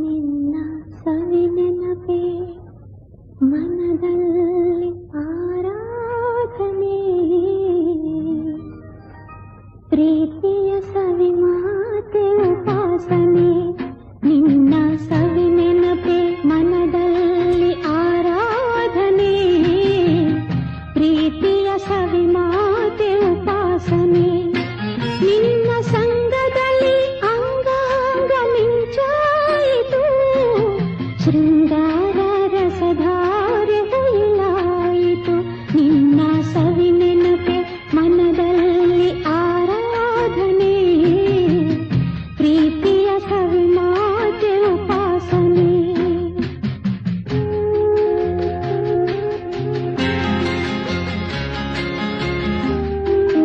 ನಿನ್ನ ಸವಿನೆನಪೇ ಮನದಲ್ಲಿ ಆರಾಧನೆ. ಪ್ರೀತಿಯ ಸವಿ ಮಾತೆ, ಉಪಾಸನೆ. ನಿನ್ನ ಸವಿನೆನಪೇ ಮನದಲ್ಲಿ ಆರಾಧನೆ. ಪ್ರೀತಿಯ ಸವಿ ಮಾತೆ, ಉಪ through.